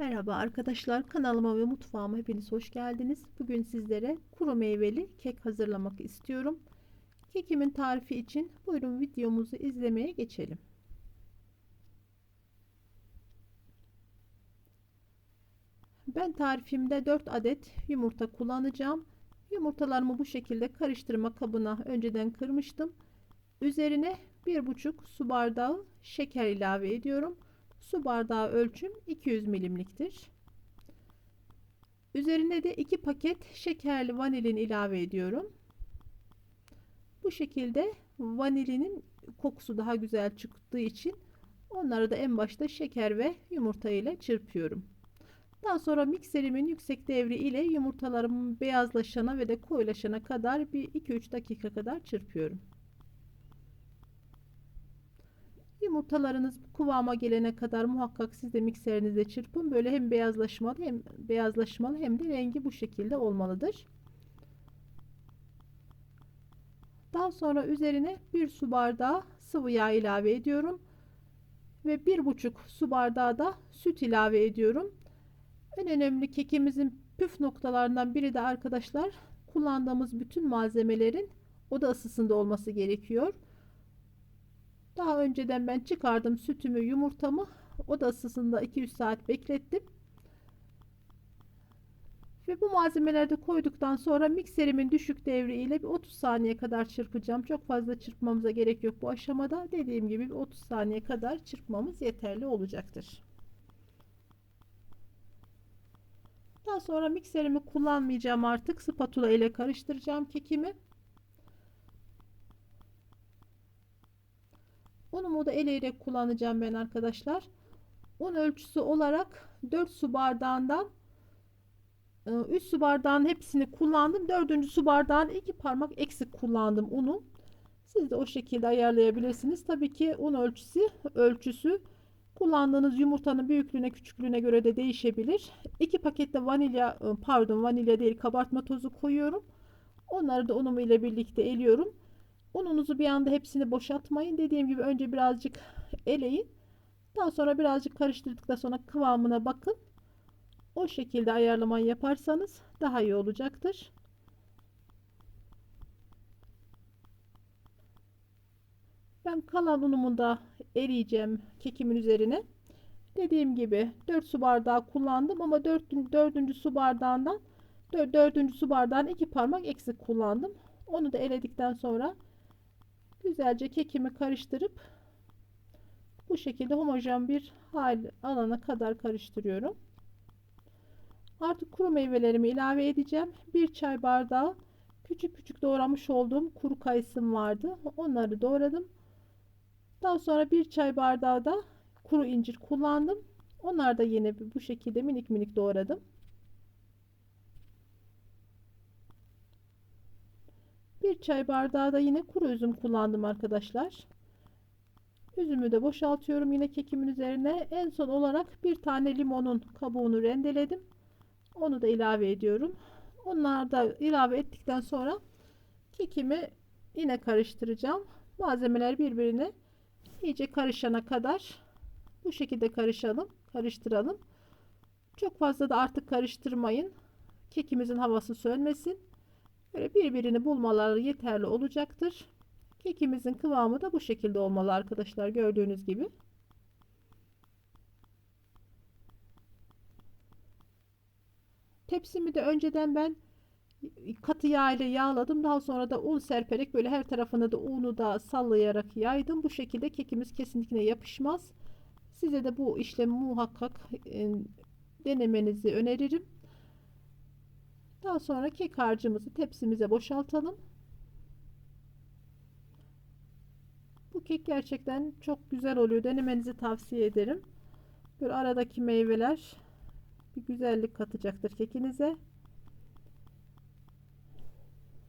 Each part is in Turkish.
Merhaba arkadaşlar kanalıma ve mutfağıma hepiniz hoş geldiniz. Bugün sizlere kuru meyveli kek hazırlamak istiyorum. Kekimin tarifi için buyurun videomuzu izlemeye geçelim. Ben tarifimde 4 adet yumurta kullanacağım. Yumurtalarımı bu şekilde karıştırma kabına önceden kırmıştım. Üzerine 1,5 su bardağı şeker ilave ediyorum. Su bardağı ölçüm 200 milimliktir. Üzerine de 2 paket şekerli vanilin ilave ediyorum. Bu şekilde vanilinin kokusu daha güzel çıktığı için onları da en başta şeker ve yumurta ile çırpıyorum. Daha sonra mikserimin yüksek devri ile yumurtalarımın beyazlaşana ve de koyulaşana kadar bir 2-3 dakika kadar çırpıyorum. Yumurtalarınız kıvama gelene kadar muhakkak siz de mikserinizde çırpın. Böyle hem beyazlaşmalı hem beyazlaşmalı hem de rengi bu şekilde olmalıdır. Daha sonra üzerine bir su bardağı sıvı yağ ilave ediyorum. Ve bir buçuk su bardağı da süt ilave ediyorum. En önemli kekimizin püf noktalarından biri de arkadaşlar kullandığımız bütün malzemelerin oda ısısında olması gerekiyor. Daha önceden ben çıkardım sütümü, yumurtamı oda ısısında 200 saat beklettim. Ve bu malzemeleri de koyduktan sonra mikserimin düşük devri ile bir 30 saniye kadar çırpacağım. Çok fazla çırpmamıza gerek yok bu aşamada. Dediğim gibi bir 30 saniye kadar çırpmamız yeterli olacaktır. Daha sonra mikserimi kullanmayacağım artık. Spatula ile karıştıracağım kekimi. Unumu da eleyerek kullanacağım ben arkadaşlar. Un ölçüsü olarak 4 su bardağından 3 e, su bardağın hepsini kullandım. 4. su bardağın 2 parmak eksik kullandım unu. Siz de o şekilde ayarlayabilirsiniz. Tabii ki un ölçüsü ölçüsü kullandığınız yumurtanın büyüklüğüne küçüklüğüne göre de değişebilir. 2 pakette vanilya e, pardon vanilya değil kabartma tozu koyuyorum. Onları da unumu ile birlikte eliyorum. Ununuzu bir anda hepsini boşaltmayın. Dediğim gibi önce birazcık eleyin. Daha sonra birazcık karıştırdıktan sonra kıvamına bakın. O şekilde ayarlamayı yaparsanız daha iyi olacaktır. Ben kalan unumu da eriyeceğim kekimin üzerine. Dediğim gibi 4 su bardağı kullandım ama 4. 4. su bardağından 4. 4. su bardağın 2 parmak eksik kullandım. Onu da eledikten sonra güzelce kekimi karıştırıp bu şekilde homojen bir hal alana kadar karıştırıyorum. Artık kuru meyvelerimi ilave edeceğim. Bir çay bardağı küçük küçük doğramış olduğum kuru kayısım vardı. Onları doğradım. Daha sonra bir çay bardağı da kuru incir kullandım. Onları da yine bu şekilde minik minik doğradım. Bir çay bardağı da yine kuru üzüm kullandım arkadaşlar. Üzümü de boşaltıyorum yine kekimin üzerine. En son olarak bir tane limonun kabuğunu rendeledim. Onu da ilave ediyorum. Onları da ilave ettikten sonra kekimi yine karıştıracağım. Malzemeler birbirine iyice karışana kadar bu şekilde karışalım, karıştıralım. Çok fazla da artık karıştırmayın. Kekimizin havası sönmesin. Böyle birbirini bulmaları yeterli olacaktır. Kekimizin kıvamı da bu şekilde olmalı arkadaşlar gördüğünüz gibi. Tepsimi de önceden ben katı yağ ile yağladım. Daha sonra da un serperek böyle her tarafına da unu da sallayarak yaydım. Bu şekilde kekimiz kesinlikle yapışmaz. Size de bu işlemi muhakkak e, denemenizi öneririm. Daha sonra kek harcımızı tepsimize boşaltalım. Bu kek gerçekten çok güzel oluyor. Denemenizi tavsiye ederim. Böyle aradaki meyveler bir güzellik katacaktır kekinize.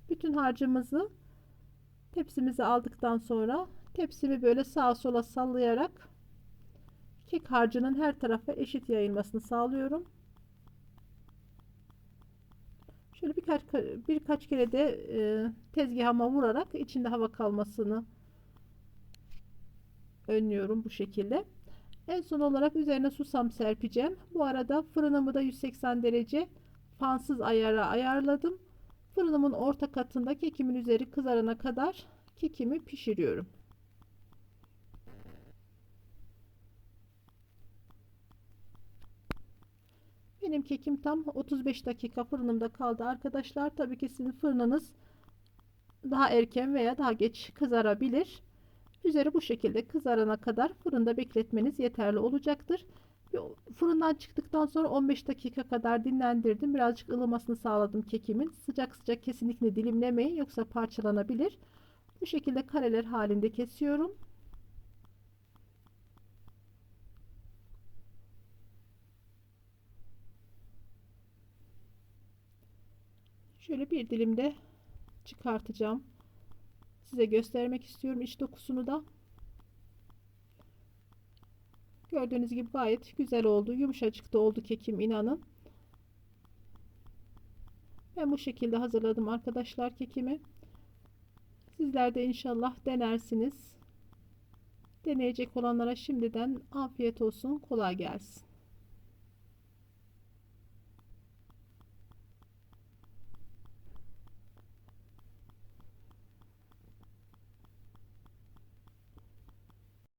Bütün harcımızı tepsimize aldıktan sonra tepsimi böyle sağa sola sallayarak kek harcının her tarafa eşit yayılmasını sağlıyorum. Şöyle birkaç birkaç kere de e, tezgahıma vurarak içinde hava kalmasını önlüyorum bu şekilde. En son olarak üzerine susam serpeceğim. Bu arada fırınımı da 180 derece fansız ayara ayarladım. Fırınımın orta katında kekimin üzeri kızarana kadar kekimi pişiriyorum. Benim kekim tam 35 dakika fırınımda kaldı arkadaşlar. Tabii ki sizin fırınınız daha erken veya daha geç kızarabilir. Üzeri bu şekilde kızarana kadar fırında bekletmeniz yeterli olacaktır. Fırından çıktıktan sonra 15 dakika kadar dinlendirdim. Birazcık ılımasını sağladım kekimin. Sıcak sıcak kesinlikle dilimlemeyin yoksa parçalanabilir. Bu şekilde kareler halinde kesiyorum. Şöyle bir dilimde çıkartacağım. Size göstermek istiyorum iç dokusunu da. Gördüğünüz gibi gayet güzel oldu. Yumuşacık da oldu kekim inanın. Ben bu şekilde hazırladım arkadaşlar kekimi. Sizler de inşallah denersiniz. Deneyecek olanlara şimdiden afiyet olsun. Kolay gelsin.